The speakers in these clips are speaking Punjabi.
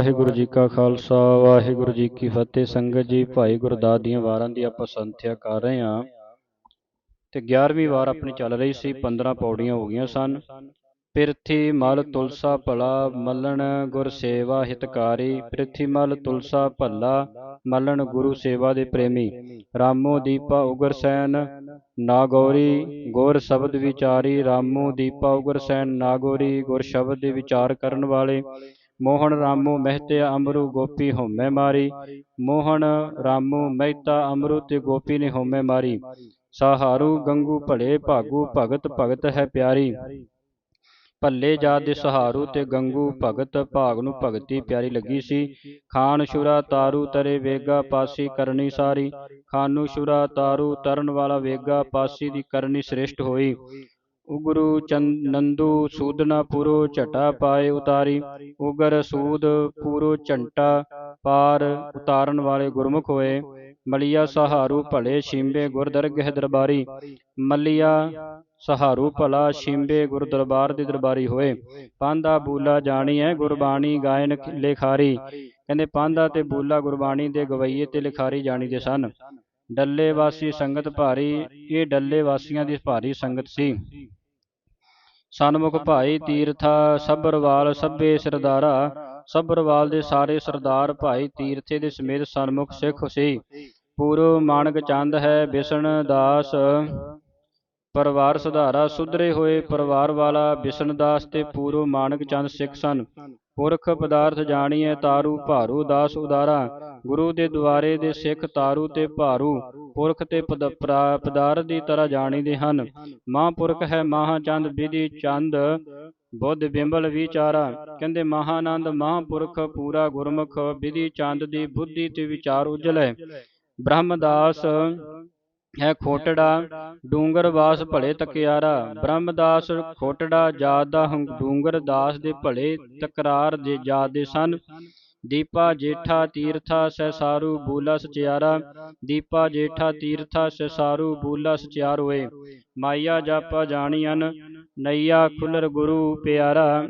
ਵਾਹਿਗੁਰੂ ਜੀ ਕਾ ਖਾਲਸਾ, ਵਾਹਿਗੁਰੂ ਜੀ ਕੀ ਫਤਿਹ। ਸੰਗਤ ਜੀ, ਭਾਈ ਗੁਰਦਾਸ ਦੀਆਂ ਵਾਰਾਂ ਦੀ ਆਪਾਂ ਸੰਥਿਆ ਕਰ ਰਹੇ ਹਾਂ। ਤੇ 11ਵੀਂ ਵਾਰ ਆਪਣੀ ਚੱਲ ਰਹੀ ਸੀ 15 ਪੌੜੀਆਂ ਹੋ ਗਈਆਂ ਸਨ। ਪਿਰਥੀ ਮਲ ਤੁਲਸਾ ਭਲਾ, ਮਲਣ ਗੁਰ ਸੇਵਾ ਹਿਤਕਾਰੀ। ਪ੍ਰਿਥੀ ਮਲ ਤੁਲਸਾ ਭੱਲਾ, ਮਲਣ ਗੁਰੂ ਸੇਵਾ ਦੇ ਪ੍ਰੇਮੀ। ਰਾਮੋ ਦੀਪਾ ਉਗਰ ਸੈਨ ਨਾਗੌਰੀ ਗੁਰ ਸ਼ਬਦ ਵਿਚਾਰੀ। ਰਾਮੋ ਦੀਪਾ ਉਗਰ ਸੈਨ ਨਾਗੌਰੀ ਗੁਰ ਸ਼ਬਦ ਦੇ ਵਿਚਾਰ ਕਰਨ ਵਾਲੇ। ਮੋਹਨ ਰਾਮੂ ਮਹਿਤਿਆ ਅਮਰੂ ਗੋਪੀ ਹਉਮੈ ਮਾਰੀ। ਮੋਹਨ ਰਾਮੂ ਮਹਿਤਾ ਅਮਰੂ ਤੇ ਗੋਪੀ ਨੇ ਹਉਮੈ ਮਾਰੀ। ਸਹਾਰੂ ਗੰਗੂ ਭਲੇ ਭਾਗੂ ਭਗਤ ਭਗਤ ਹੈ ਪਿਆਰੀ। ਭੱਲੇ ਜਾਤ ਦੇ ਸਹਾਰੂ ਤੇ ਗੰਗੂ ਭਗਤ ਭਾਗ ਨੂੰ ਭਗਤੀ ਪਿਆਰੀ ਲੱਗੀ ਸੀ। ਖਾਨ ਸ਼ੁਰਾ ਤਾਰੂ ਤਰੇ ਵੇਗਾ ਪਾਸੀ ਕਰਨੀ ਸਾਰੀ। ਖਾਨੂ ਸ਼ੁਰਾ ਤਾਰੂ ਤਰਨ ਵਾਲਾ ਵੇਗਾ ਪਾਸੀ ਦੀ ਕਰਨੀ ਸ੍ਰੇਸ਼ਟ ਹੋਈ। ਉਗਰੂ ਚੰਦ ਨੰਦੂ ਸੂਦਨਾ ਪੁਰੋ ਝਟਾ ਪਾਏ ਉਤਾਰੀ, ਉਗਰ ਸੂਦ ਪੂਰੋ ਝੰਟਾ ਪਾਰ ਉਤਾਰਨ ਵਾਲੇ ਗੁਰਮੁਖ ਹੋਏ, ਮਲਿਆ ਸਹਾਰੂ ਭਲੇ ਛਿੰਬੇ ਗੁਰ ਦਰਬਾਰੀ, ਮਲੀਆ ਸਹਾਰੂ ਭਲਾ ਛਿੰਬੇ ਗੁਰ ਦਰਬਾਰ ਦੇ ਦਰਬਾਰੀ ਹੋਏ, ਪਾਂਦਾ ਬੂਲਾ ਜਾਣੀ ਹੈ ਗੁਰਬਾਣੀ ਗਾਇਨ ਲਿਖਾਰੀ, ਕਹਿੰਦੇ ਪਾਂਦਾ ਤੇ ਬੂਲਾ ਗੁਰਬਾਣੀ ਦੇ ਗਵਈਏ ਤੇ ਲਿਖਾਰੀ ਜਾਣੀ ਦੇ ਸਨ। ਡੱਲੇ ਵਾਸੀ ਸੰਗਤ ਭਾਰੀ, ਇਹ ਡੱਲੇ ਵਾਸੀਆਂ ਦੀ ਭਾਰੀ ਸੰਗਤ ਸੀ। ਸਨਮੁਖ ਭਾਈ ਤੀਰਥਾ ਸਬਰਵਾਲ ਸਭੇ ਸਰਦਾਰਾ। ਸਬਰਵਾਲ ਦੇ ਸਾਰੇ ਸਰਦਾਰ ਭਾਈ ਤੀਰਥੇ ਦੇ ਸਮੇਤ ਸਨਮੁਖ ਸਿੱਖ ਸੀ। ਪੂਰੋ ਮਾਨਕ ਚੰਦ ਹੈ ਬਿਸ਼ਨ ਦਾਸ। ਪਰਿਵਾਰ ਸੁਧਾਰਾ ਸੁਧਰੇ ਹੋਏ ਪਰਿਵਾਰ ਵਾਲਾ ਬਿਸ਼ਨ ਦਾਸ ਤੇ ਪੂਰੋ ਮਾਨਕ ਚੰਦ ਸਿੱਖ ਸਨ। ਪੁਰਖ ਪਦਾਰਥ ਜਾਣੀਐ ਤਾਰੂ ਭਾਰੂ, ਦਾਸ ਉਦਾਰਾ। ਗੁਰੂ ਦੇ ਦੁਆਰੇ ਦੇ ਸਿੱਖ ਤਾਰੂ ਤੇ ਭਾਰੂ, ਪੁਰਖ ਤੇ ਪਦਾਰਥ ਦੀ ਤਰ੍ਹਾਂ ਜਾਣੀਦੇ ਹਨ। ਮਹਾਂਪੁਰਖ ਹੈ ਮਹਾਚੰਦ, ਵਿਧੀ ਚੰਦ, ਬੁੱਧ ਬਿੰਬਲ ਵਿਚਾਰਾ। ਕਹਿੰਦੇ ਮਹਾਨੰਦ, ਮਹਾਂਪੁਰਖ ਪੂਰਾ ਗੁਰਮੁਖ, ਵਿਧੀ ਚੰਦ ਦੀ ਬੁੱਧੀ ਤੇ ਵਿਚਾਰ ਉਜਲ। ਹੈ ਬ੍ਰਹਮਦਾਸ ਹੈ ਖੋਟੜਾ, ਡੂੰਗਰ ਵਾਸ ਭਲੇ ਤਕਿਆਰਾ, ਬ੍ਰਹਮਦਾਸ ਖੋਟੜਾ ਜਾਤ ਦਾ ਡੂੰਗਰ ਦਾਸ ਦੇ ਭਲੇ ਤਕਰਾਰ ਦੇ ਜਾਤ ਦੇ ਸਨ। ਦੀਪਾ ਜੇਠਾ ਤੀਰਥਾ ਸਹਿਸਾਰੂ ਬੂਲਾ ਸਚਿਆਰਾ, ਦੀਪਾ ਜੇਠਾ ਤੀਰਥਾ ਸਹਿਸਾਰੂ ਬੂਲਾ ਸਚਿਆਰੋਏ। ਮਾਇਆ ਜਾਪਾ ਜਾਣੀਅਨ ਨਈਆ ਖੁੱਲਰ ਗੁਰੂ ਪਿਆਰਾ।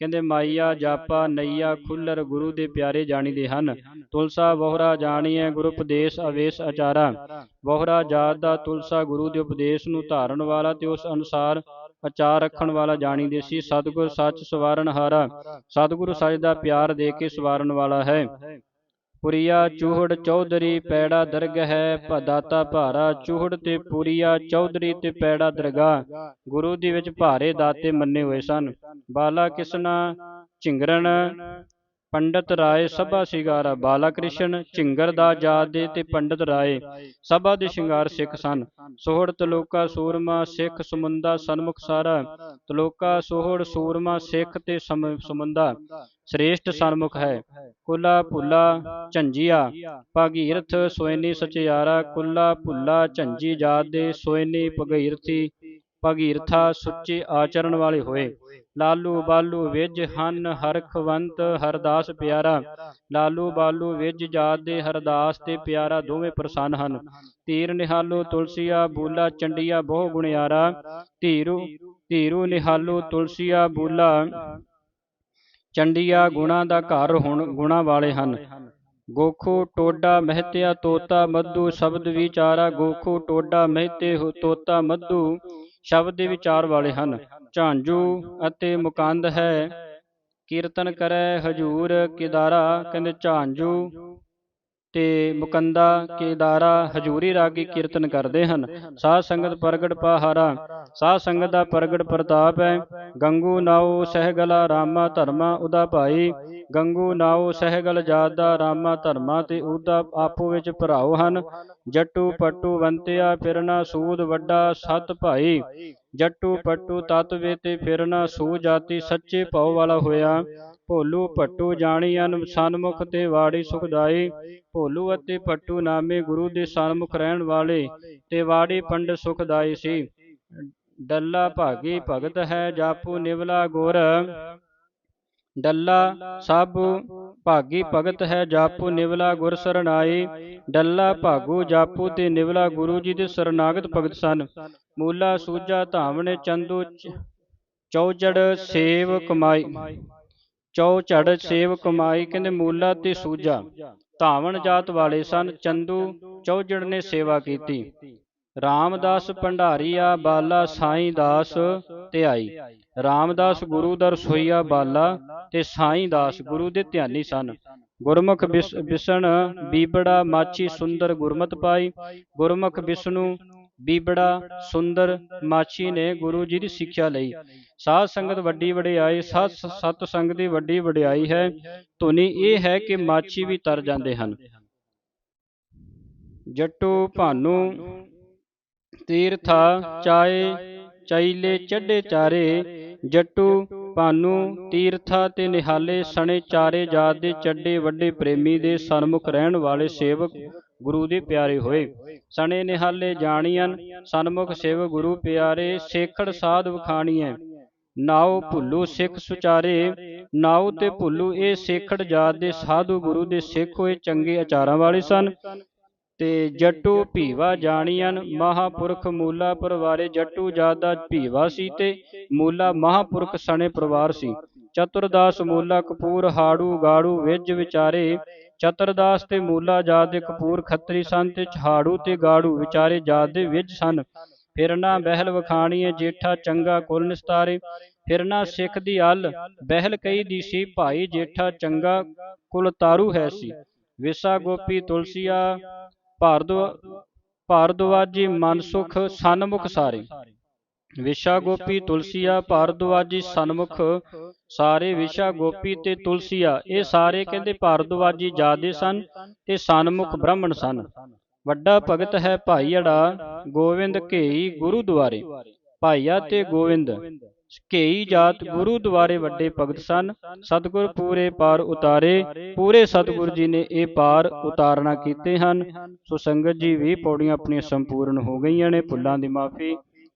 ਕਹਿੰਦੇ, ਮਾਈਆ ਜਾਪਾ ਨਈਆ ਖੁੱਲਰ ਗੁਰੂ ਦੇ ਪਿਆਰੇ ਜਾਣੀਦੇ ਹਨ। ਤੁਲਸਾ ਬੋਹਰਾ ਜਾਣੀਐ ਗੁਰ ਉਪਦੇਸ਼ ਅਵੇਸ਼ ਆਚਾਰਾ ਬੋਹਰਾ ਜਾਤ ਦਾ ਤੁਲਸਾ ਗੁਰੂ ਦੇ ਉਪਦੇਸ਼ ਨੂੰ ਧਾਰਨ ਵਾਲਾ ਤੇ ਉਸ ਅਨੁਸਾਰ ਅਚਾਰ ਰੱਖਣ ਵਾਲਾ ਜਾਣੀਦੇ ਸੀ। ਸਤਿਗੁਰ ਸੱਚ ਸਵਾਰਨ ਹਾਰਾ। ਸਤਿਗੁਰੂ ਸੱਚ ਦਾ ਪਿਆਰ ਦੇ ਕੇ ਸਵਾਰਨ ਵਾਲਾ ਹੈ। ਪੁਰੀਆ ਚੂਹੜ ਚੌਧਰੀ ਪੈੜਾ ਦਰਗ ਹੈ, ਭਦਾਤਾ ਭਾਰਾ ਚੂਹੜ ਤੇ ਪੁਰੀਆ ਚੌਧਰੀ ਤੇ ਪੈੜਾ ਦਰਗਾਹ। ਗੁਰੂ ਦੀ ਵਿੱਚ ਭਾਰੇ ਦਾਤੇ ਮੰਨੇ ਹੋਏ ਸਨ। ਬਾਲਾ ਕਿਸਨਾ ਝਿੰਗਰਨ, ਪੰਡਤ ਰਾਏ ਸਭਾ ਸ਼ਿੰਗਾਰਾ ਬਾਲਾ ਕ੍ਰਿਸ਼ਨ ਝਿੰਗਰ ਦਾ ਜਾਤ ਦੇ ਤੇ ਪੰਡਤ ਰਾਏ ਸਭਾ ਦੇ ਸ਼ਿੰਗਾਰ ਸਿੱਖ ਸਨ। ਸੋਹੜ, ਤਲੋਕਾ, ਸੂਰਮਾ, ਸਿੱਖ ਸਮੁੰਦਾ, ਸਨਮੁਖ ਸਾਰਾ, ਤਲੋਕਾ, ਸੋਹੜ, ਸੂਰਮਾ, ਸਿੱਖ ਤੇ ਸਮੁੰਦਾ, ਸ੍ਰੇਸ਼ਟ ਸਨਮੁਖ ਹੈ। ਕੁੱਲਾ, ਭੁੱਲਾ, ਝੰਜੀਆ, ਭਗੀਰਥ, ਸੋਇਨੀ, ਸਚਿਆਰਾ, ਕੁੱਲਾ, ਭੁੱਲਾ, ਝੰਜੀ ਜਾਤ ਦੇ, ਸੋਇਨੀ, ਭਗੀਰਥੀ ਭਗੀਰਥਾ ਸੁੱਚੇ ਆਚਰਣ ਵਾਲੇ ਹੋਏ। ਲਾਲੂ ਬਾਲੂ ਵਿਜ ਹਨ ਹਰਖਵੰਤ, ਹਰਦਾਸ ਪਿਆਰਾ। ਲਾਲੂ ਬਾਲੂ ਵਿਜ ਜਾਤ ਦੇ ਹਰਦਾਸ ਤੇ ਪਿਆਰਾ ਦੋਵੇਂ ਪ੍ਰਸੰਨ ਹਨ। ਧੀਰ ਨਿਹਾਲੂ ਤੁਲਸੀਆ, ਬੂਲਾ ਚੰਡੀਆ ਬਹੁ ਗੁਣਿਆਰਾ। ਧੀਰੂ ਧੀਰੂ ਨਿਹਾਲੂ ਤੁਲਸੀਆ, ਬੂਲਾ ਚੰਡੀਆ ਗੁਣਾ ਦਾ ਘਰ ਹੁਣ ਗੁਣਾ ਵਾਲੇ ਹਨ। ਗੋਖੂ ਟੋਡਾ ਮਹਿਤਿਆ ਤੋਤਾ ਮੱਧੂ, ਸ਼ਬਦ ਵਿਚਾਰਾ ਗੋਖੂ ਟੋਡਾ ਮਹਤੇ ਤੋਤਾ ਮੱਧੂ। ਸ਼ਬਦ ਦੇ ਵਿਚਾਰ ਵਾਲੇ ਹਨ। ਝਾਂਜੂ ਅਤੇ ਮੁਕੰਦ ਹੈ। ਕੀਰਤਨ ਕਰੈ ਹਜੂਰ ਕਿਦਾਰਾ ਕਹਿੰਦੇ ਝਾਂਜੂ। ਤੇ ਮੁਕੰਦਾ ਕੇਦਾਰਾ ਹਜੂਰੀ ਰਾਗੀ ਕੀਰਤਨ ਕਰਦੇ ਹਨ। ਸਾਧ ਸੰਗਤ ਪ੍ਰਗਟ ਪਹਾਰਾ, ਸਾਧ ਸੰਗਤ ਦਾ ਪ੍ਰਗਟ ਪ੍ਰਤਾਪ ਹੈ। ਗੰਗੂ ਨਾਉ ਸਹਿਗਲਾ ਰਾਮਾ ਧਰਮਾ ਉਦਾ ਭਾਈ। ਗੰਗੂ ਨਾਉ ਸਹਿਗਲ ਜਾਤ ਦਾ ਰਾਮਾ ਧਰਮਾ ਤੇ ਉਦਾ ਆਪੋ ਵਿੱਚ ਭਰਾਓ ਹਨ। ਜੱਟੂ ਪੱਟੂ ਵੰਤਿਆ ਫਿਰਨਾ ਸੂਦ ਵੱਡਾ ਸਤ ਭਾਈ। ਜੱਟੂ ਪੱਟੂ ਤਤ ਵੇ ਤੇ ਫਿਰਨਾ ਸੂ ਜਾਤੀ ਸੱਚੇ ਭਾਉ ਵਾਲਾ ਹੋਇਆ। ਭੋਲੂ ਭੱਟੂ ਜਾਣੀਅਨ ਸਨਮੁਖ ਤੇ ਵਾੜੀ ਸੁਖਦਾਈ। ਭੋਲੂ ਅਤੇ ਭੱਟੂ ਨਾਮੇ ਗੁਰੂ ਦੇ ਸਨਮੁਖ ਰਹਿਣ ਵਾਲੇ ਤੇ ਵਾੜੀ ਪੰਡ ਸੁਖਦਾਈ ਸੀ। ਡੱਲਾ ਭਾਗੀ ਭਗਤ ਹੈ ਜਾਪੂ ਨਿਵਲਾ ਗੁਰ। ਡੱਲਾ ਸਭ ਭਾਗੀ ਭਗਤ ਹੈ ਜਾਪੂ ਨਿਵਲਾ ਗੁਰ ਸਰਣਾਈ। ਡੱਲਾ ਭਾਗੂ ਜਾਪੂ ਤੇ ਨਿਵਲਾ ਗੁਰੂ ਜੀ ਦੇ ਸਰਨਾਗਤ ਭਗਤ ਸਨ। ਮੂਲਾ ਸੂਜਾ ਧਾਵਣੇ ਚੰਦੂ ਚੌਜੜ ਸੇਵ ਕਮਾਈ। ਚੌ ਝੜ ਸੇਵ ਕਮਾਈ ਕਹਿੰਦੇ ਮੂਲਾ ਤੇ ਸੂਜਾ ਧਾਵਣ ਜਾਤ ਵਾਲੇ ਸਨ ਚੰਦੂ ਚੌਜੜ ਨੇ ਸੇਵਾ ਕੀਤੀ। ਰਾਮਦਾਸ ਭੰਡਾਰੀਆ ਬਾਲਾ ਸਾਈਂ ਦਾਸ ਧਿਆਈ ਰਾਮਦਾਸ ਗੁਰੂ ਦਾ ਰਸੋਈਆ ਬਾਲਾ ਤੇ ਸਾਈਂ ਦਾਸ ਗੁਰੂ ਦੇ ਧਿਆਨੀ ਸਨ। ਗੁਰਮੁਖ ਬਿਸ- ਬਿਸਣ ਬੀਬੜਾ ਮਾਚੀ ਸੁੰਦਰ ਗੁਰਮਤ ਪਾਈ। ਗੁਰਮੁਖ ਬਿਸਨੂੰ ਬੀਬੜਾ ਸੁੰਦਰ ਮਾਚੀ ਨੇ ਗੁਰੂ ਜੀ ਦੀ ਸਿੱਖਿਆ ਲਈ। ਸਾਧ ਸੰਗਤ ਵੱਡੀ ਵਡਿਆਈ ਸਤ ਸਤ ਸੰਗ ਦੀ ਵੱਡੀ ਵਡਿਆਈ ਹੈ। ਧੁਨੀ ਇਹ ਹੈ ਕਿ ਮਾਚੀ ਵੀ ਤਰ ਜਾਂਦੇ ਹਨ। ਜੱਟੂ ਭਾਨੂ ਤੀਰਥਾ ਚਾਏ ਚਾਈਲੇ ਚੱਡੇ ਚਾਰੇ। ਜੱਟੂ ਭਾਨੂ ਤੀਰਥਾ ਤੇ ਨਿਹਾਲੇ ਸਣੇ ਚਾਰੇ ਜਾਤ ਦੇ ਚੱਡੇ ਵੱਡੇ ਪ੍ਰੇਮੀ ਦੇ ਸਨਮੁਖ ਰਹਿਣ ਵਾਲੇ ਸੇਵਕ ਗੁਰੂ ਦੇ ਪਿਆਰੇ ਹੋਏ। ਸਣੇ ਨਿਹਾਲੇ ਜਾਣੀਆਂ ਸਨਮੁਖ ਸੇਵਕ ਗੁਰੂ ਪਿਆਰੇ, ਸੇਖੜ ਸਾਧ ਵਖਾਣੀਐ। ਨਾਉ ਭੁੱਲੂ ਸਿੱਖ ਸੁਚਾਰੇ, ਨਾਉ ਤੇ ਭੁੱਲੂ ਇਹ ਸੇਖੜ ਜਾਤ ਦੇ ਸਾਧੂ ਗੁਰੂ ਦੇ ਸਿੱਖ ਹੋਏ ਚੰਗੇ ਆਚਾਰਾਂ ਵਾਲੇ ਸਨ। ਤੇ ਜੱਟੂ ਭੀਵਾ ਜਾਣੀਆਂ ਮਹਾਪੁਰਖ ਮੂਲਾ ਪਰਿਵਾਰੇ ਜੱਟੂ ਜਾਤ ਦਾ ਭੀਵਾ ਸੀ ਤੇ ਮੂਲਾ ਮਹਾਪੁਰਖ ਸਣੇ ਪਰਿਵਾਰ ਸੀ। ਚਤੁਰਦਾਸ ਮੂਲਾ ਕਪੂਰ ਹਾੜੂ ਗਾੜੂ ਵਿਜ ਵਿਚਾਰੇ ਚਤੁਰਦਾਸ ਤੇ ਮੂਲਾ ਜਾਤ ਦੇ ਕਪੂਰ ਖੱਤਰੀ ਸਨ ਤੇ ਹਾੜੂ ਤੇ ਗਾੜੂ ਵਿਚਾਰੇ ਜਾਤ ਦੇ ਵਿਜ ਸਨ। ਫਿਰਨਾ ਬਹਿਲ ਵਖਾਣੀਏ, ਜੇਠਾ ਚੰਗਾ ਕੁਲ ਨਿਸਤਾਰੇ। ਫਿਰਨਾ ਸਿੱਖ ਦੀ ਅਲ, ਬਹਿਲ ਕਈ ਦੀ ਸੀ, ਭਾਈ ਜੇਠਾ ਚੰਗਾ ਕੁਲ ਤਾਰੂ ਹੈ ਸੀ। ਵਿਸਾ ਗੋਪੀ ਤੁਲਸੀਆ ਭਾਰਦਵ ਭਾਰਦਵਾਜੀ ਮਨਸੁਖ ਸਨਮੁਖ ਸਾਰੇ। ਵਿਸ਼ਾ ਗੋਪੀ ਤੁਲਸੀਆ, ਭਾਰਦਵਾਜੀ ਸਨਮੁਖ। ਸਾਰੇ ਵਿਸ਼ਾ ਗੋਪੀ ਤੇ ਤੁਲਸੀਆ, ਇਹ ਸਾਰੇ ਕਹਿੰਦੇ ਭਾਰਦਵਾਜੀ ਜਾਦੇ ਸਨ ਤੇ ਸਨਮੁਖ ਬ੍ਰਾਹਮਣ ਸਨ। ਵੱਡਾ ਭਗਤ ਹੈ ਭਾਈੜਾ ਗੋਵਿੰਦ ਘੇਈ ਗੁਰੂ ਦੁਆਰੇ ਭਾਈਆ ਤੇ ਗੋਵਿੰਦ, ਘੇਈ ਜਾਤ ਗੁਰੂ ਦੁਆਰੇ ਵੱਡੇ ਭਗਤ ਸਨ। ਸਤਿਗੁਰ ਪੂਰੇ ਪਾਰ ਉਤਾਰੇ, ਪੂਰੇ ਸਤਿਗੁਰ ਜੀ ਨੇ ਇਹ ਪਾਰ ਉਤਾਰਨਾ ਕੀਤੇ ਹਨ। ਸੋ ਸੰਗਤ ਜੀ ਵੀ ਪੌੜੀਆਂ ਆਪਣੀਆਂ ਸੰਪੂਰਨ ਹੋ ਗਈਆਂ ਨੇ ਭੁੱਲਾਂ ਦੀ ਮਾਫੀ